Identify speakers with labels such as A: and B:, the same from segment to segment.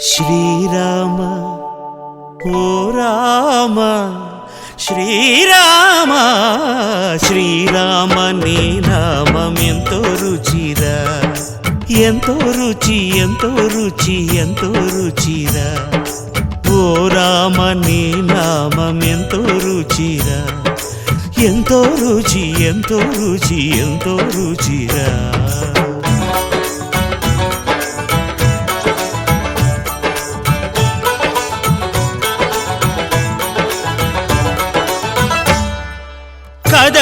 A: శ్రీరామ ఓ రామ శ్రీరామ శ్రీరామ నీ నామం ఎంతో రుచిరా. ఎంతో రుచి ఎంతో రుచి ఎంతో రుచిరా. ఓ రామ నీ నామం ఎంతో రుచిరా. ఎంతో రుచి ఎంతో రుచి ఎంతో రుచిరా.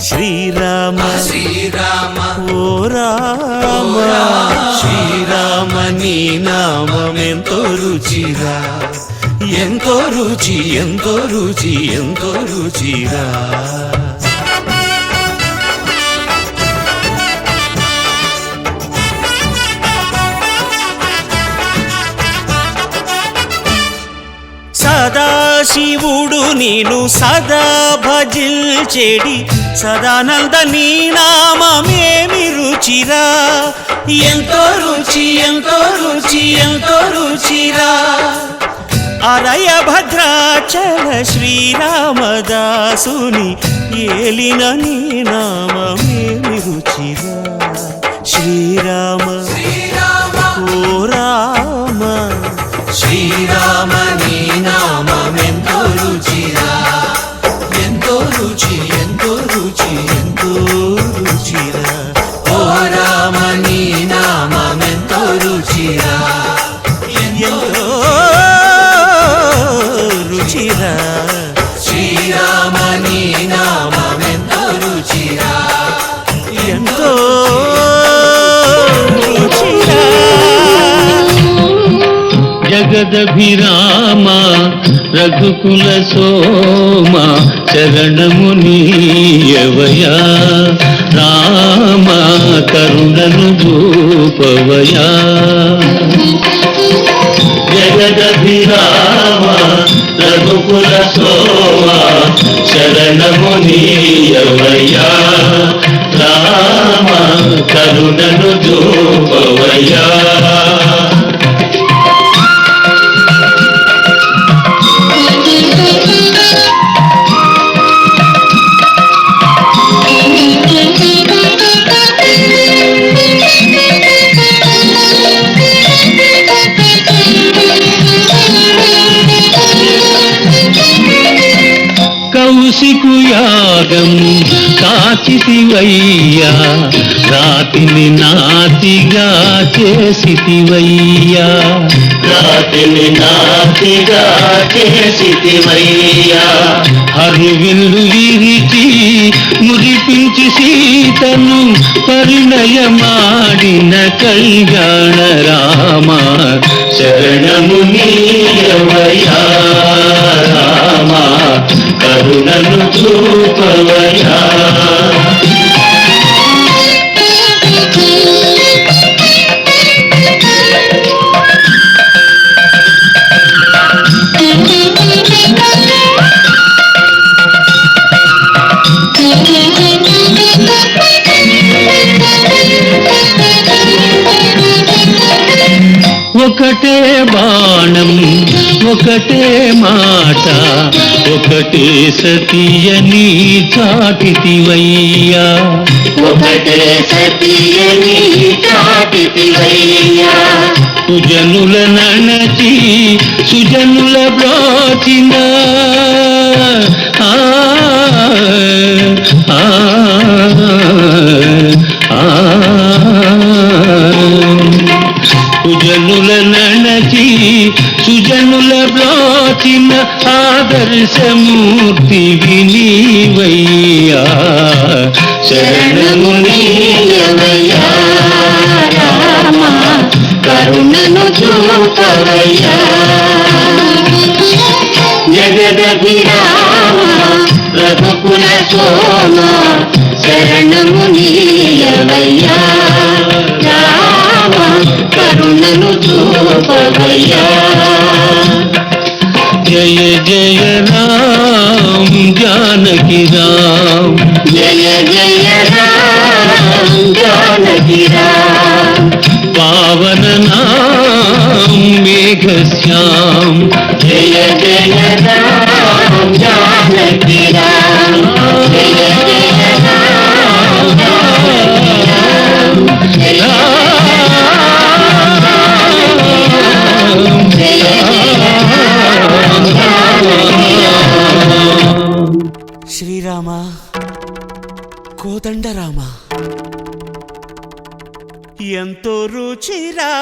A: శ్రీరామ.
B: శ్రీరామ.
A: ఓ రామ. శ్రీరామ నీ నామమెంతో రుచిరా ఎంతో రుచి ఎంతో రుచి ఎంతో రుచిరా సదాశివుడు నేను సదా భజిల్చెడి. సదానంద నీ నామమేమి రుచిరా ఎంతో రుచి ఎంతో రుచి ఎంతో రుచిరా. అరయ భద్రాచల శ్రీరామదాసుని ఏలిన నీ నామమేమి రుచిరా శ్రీరామ
B: శ్రీరామ.
A: ఓ రామ.
B: శ్రీరామ నీ
C: జగదభిరామ రఘుకుల సోమ శరణము నీయవయా రామ కరుణను చూపవయా జగదభిరామ రఘుకుల సోమ శరణము నీయవయా రామ కరుణను చూపవయా యాగం కాచితివయ్యా. రాతిని నాతిగా చేసితివయ్యా. రాతిని నాతిగా చేసితివయ్యా. హరివిల్లు విరిచి మురిపించి సీతను పరిణయమాడిన కళ్యాణ రామ. శరణము నీయవయా రామ. కరుణను చూపవయా ఒకటే బాణం ఒకటే మాట ఒకటే సతీయని చాటితివయ్యా. ఒకటే సతీయని చాటితివయ్యా. సుజనుల నణచి సుజనుల బ్రోచిన. ఆ, సుజనుల నణచి సుజనుల బ్రోచిన ఆదర్శమూర్తి వినీవయ్యా. శరణము నీయవయ్యా కరుణను చూపవయ్యా. రఘురామ రఘుకుల సోమ శరణము నీయవయ్యా पवैया जय जय राम ज्ञान की राम। जय जय राम ज्ञान की राम। पावन नाम मेघ श्याम। जय जय राम ज्ञान
A: की राम। ఎంతో రుచిరా.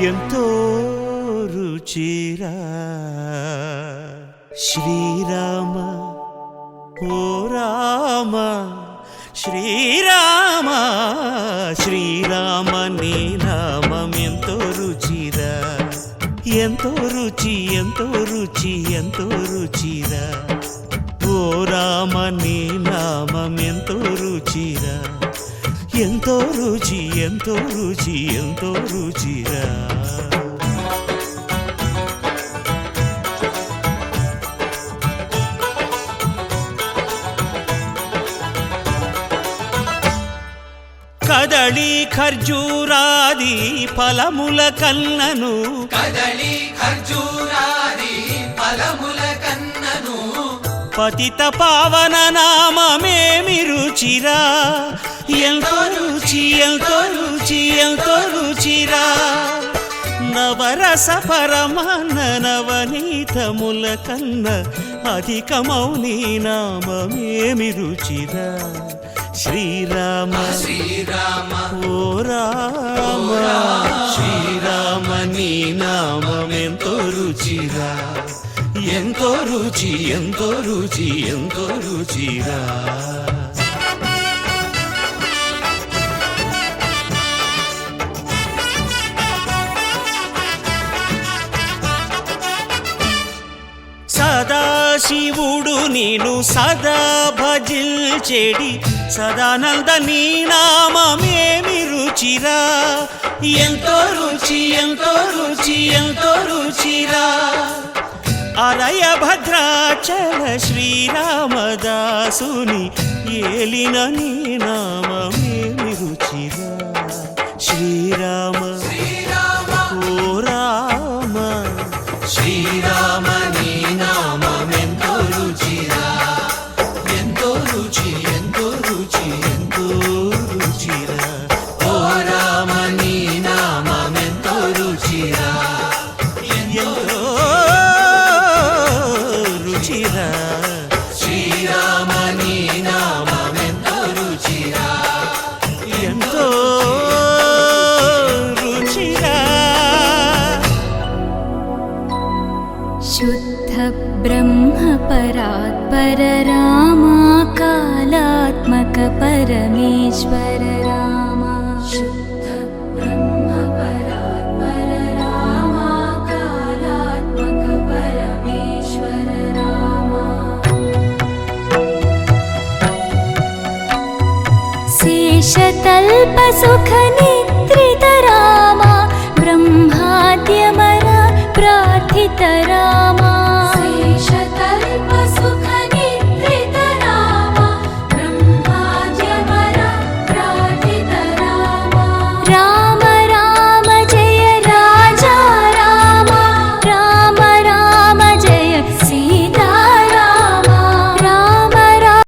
A: ఎంతో రుచిరా. శ్రీరామ ఓ రామ శ్రీరామ శ్రీరామ నీ నామం ఎంతో రుచిరా. ఎంతో రుచి ఎంతో రుచి ఎంతో రుచిరా. ఓ రామ నీ నామం ఎంతో రుచిరా. ఎంతో రుచి ఎంతో రుచి ఎంతో రుచిరా. కదళి ఖర్జూరాది ఫలముల కన్నను
B: కదళి ఖర్జూరాది ఫలముల కన్నను
A: పతిత పావన నామమేమి రుచిరా ఎంతో రుచి ఎంతో రుచి ఎంతో రుచిరా. నవరస పరమాన్న నవనీతముల కన్న అధికమౌని నామమేమి రుచిరా శ్రీరామ
B: శ్రీరామ
A: ఓ రామ శ్రీరామ నీ నామమెంతో రుచిరా. ఎంతో రుచి ఎంతో రుచి ఎంతో రుచిరా. సదాశివుడు నేను సదా భజిల్చెడి సదానంద నీ నామమేమి రుచిరా ఎంతో రుచి ఎంతో రుచి ఎంతో రుచిరా. అరయ భద్రాచల శ్రీరామదాసుని ఏలిన నీ
D: परमेश्वर रामा शुद्ध ब्रह्म परात्पर रामा कालात्मक परमेश्वर रामा शेषतल्पसुखनिद्रित रामा ब्रह्माद्यमरा प्रार्थित रामा